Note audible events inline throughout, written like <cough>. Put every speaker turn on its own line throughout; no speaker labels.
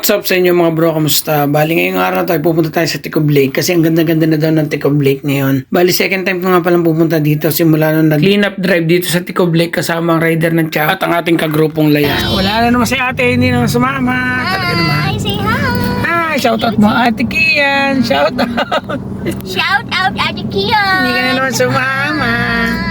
What's up sa inyo mga bro? Kamusta? Bali ngayong araw tayo pupunta tayo sa Ticob Lake kasi ang ganda-ganda na daw ng Ticob Lake ngayon. Bali second time ko nga palang pupunta dito simula nung nag-clean up drive dito sa Ticob Lake kasama ang rider ng Chia at ang ating kagrupong laya. Wala na naman si ate, hindi naman sumama. Talaga naman.
Hi, say hi.
Hi, shoutout mo ate Kian. Shoutout.
Shout out Ate Kia.
Hindi ka na naman sumama.
Hi.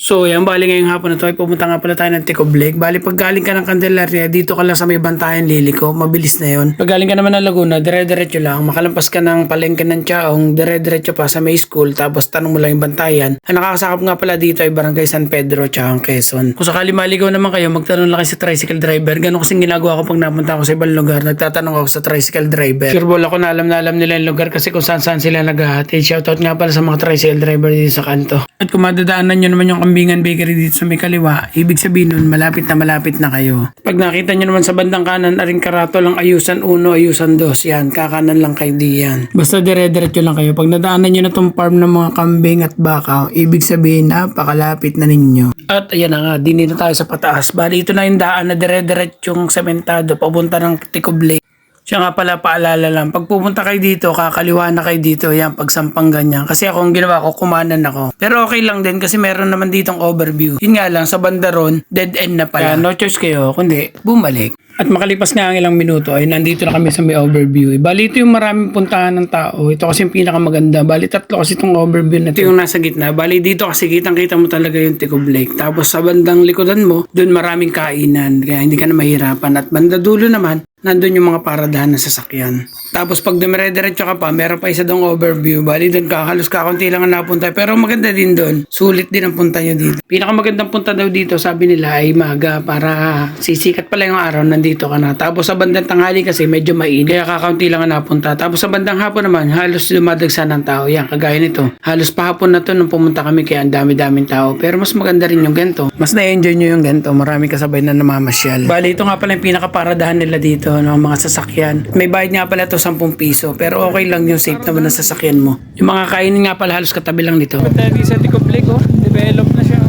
So, yan, bali ngayong hapon na to, ay pupunta nga pala tayo ng Tico Lake. Bali, pag galing ka ng Candelaria, dito ka lang sa may bantayan Liliko, mabilis na yon. Pag galing ka naman ng Laguna, dire-diretso lang, makalampas ka ng palengke ng Chaong, dire-diretso pa sa may school, tapos tanong mo lang yung bantayan. Ang nakakasakop nga pala dito ay Barangay San Pedro, Chaong, Quezon. Kung sakali maligaw naman kayo, magtanong lang kayo sa tricycle driver. Ganun kasing ginagawa ko pag napunta ako sa ibang lugar, nagtatanong ako sa tricycle driver. Sure ball ako na alam na alam nila yung lugar kasi kung saan saan sila naghahatid. Shoutout nga pala sa mga tricycle driver dito sa kanto. At kung madadaanan nyo naman yung kambingan bakery dito sa may kaliwa, ibig sabihin nun, malapit na malapit na kayo. Pag nakita nyo naman sa bandang kanan, aring karato lang ayusan 1, ayusan 2, yan, kakanan lang kayo diyan. Basta dire-diretso lang kayo. Pag nadaanan nyo na tong farm ng mga kambing at baka, ibig sabihin, napakalapit na ninyo. At ayan na nga, dini na tayo sa pataas. Bali, ito na yung daan na dire-diretsong sementado, papunta ng Ticob Lake. Siya nga pala paalala lang, pag pupunta kayo dito, kakaliwa na kayo dito, yan, pagsampang ganyan. Kasi ako ang ginawa ko, kumanan ako. Pero okay lang din kasi meron naman ditong overview. Yun nga lang, sa banda ron, dead end na pala. Kaya no choice kayo, kundi bumalik. At makalipas nga ang ilang minuto ay nandito na kami sa may overview. Bali ito yung maraming puntahan ng tao. Ito kasi yung pinakamaganda. Bali tatlo kasi itong overview na ito. yung nasa gitna. Bali dito kasi kitang kita mo talaga yung Ticob Lake. Tapos sa bandang likodan mo, doon maraming kainan. Kaya hindi ka na mahirapan. At banda dulo naman, nandun yung mga paradahan ng sasakyan. Tapos pag dumire-diretso ka pa, meron pa isa dong overview. Bali doon ka, halos kakunti lang ang napunta. Pero maganda din doon. Sulit din ang punta nyo dito. Pinakamagandang punta daw dito, sabi nila ay maga para sisikat pala yung araw, nandito ka na. Tapos sa bandang tanghali kasi medyo mainit. Kaya kakaunti lang ang napunta. Tapos sa bandang hapon naman, halos dumadagsa ng tao. Yan, kagaya nito. Halos pahapon na to nung pumunta kami kaya ang dami-daming tao. Pero mas maganda rin yung ganito. Mas na-enjoy nyo yung ganito. Marami kasabay na namamasyal. Bali, ito nga pala yung pinakaparadahan nila dito ng mga sasakyan. May bayad nga pala ito 10 piso. Pero okay lang yung safe naman ng sasakyan mo. Yung mga kainin nga pala halos katabi lang nito. Pagdating sa Ticob Lake, oh. Develop na siya.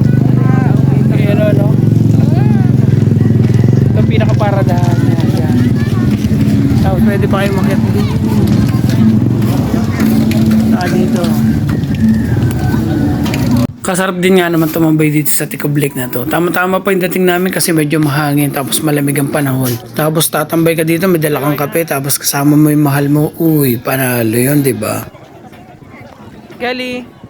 Ayan, ano. Ito ang pinakaparadahan. Ayan. Tapos pwede pa kayo dito. Saka dito. Kasarap din nga naman tumambay dito sa Ticob Lake na to. Tama-tama pa yung dating namin kasi medyo mahangin tapos malamig ang panahon. Tapos tatambay ka dito, may dala kape tapos kasama mo yung mahal mo. Uy, panalo yun, di ba? Gali.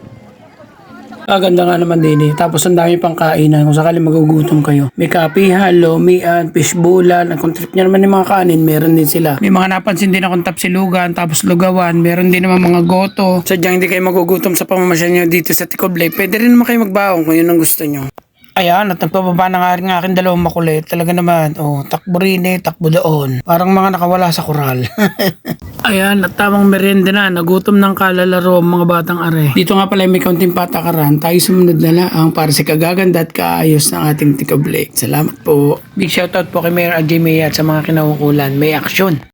Ah, ganda nga naman din eh. Tapos ang dami pang kainan kung sakali magugutom kayo. May kapihan, lomian, fishbowlan. Kung trip nyo naman yung mga kanin, meron din sila. May mga napansin din akong tapsilugan, tapos lugawan. Meron din naman mga goto. Sadyang hindi kayo magugutom sa pamamasyal nyo dito sa Ticoblay. Pwede rin naman kayo magbaong kung yun ang gusto nyo. Ayan, at nagpababa na nga rin ng aking dalawang makulit. Talaga naman, oh, takbo rin eh, takbo doon. Parang mga nakawala sa koral. <laughs> Ayan, at tamang merienda na. Nagutom ng kalalaro ang mga batang are. Dito nga pala may kaunting patakaran. Tayo sumunod na lang para sa kagaganda at kaayos ng ating Tika Blake. Salamat po. Big shoutout po kay Mayor Ajay Maya at sa mga kinaukulan. May aksyon.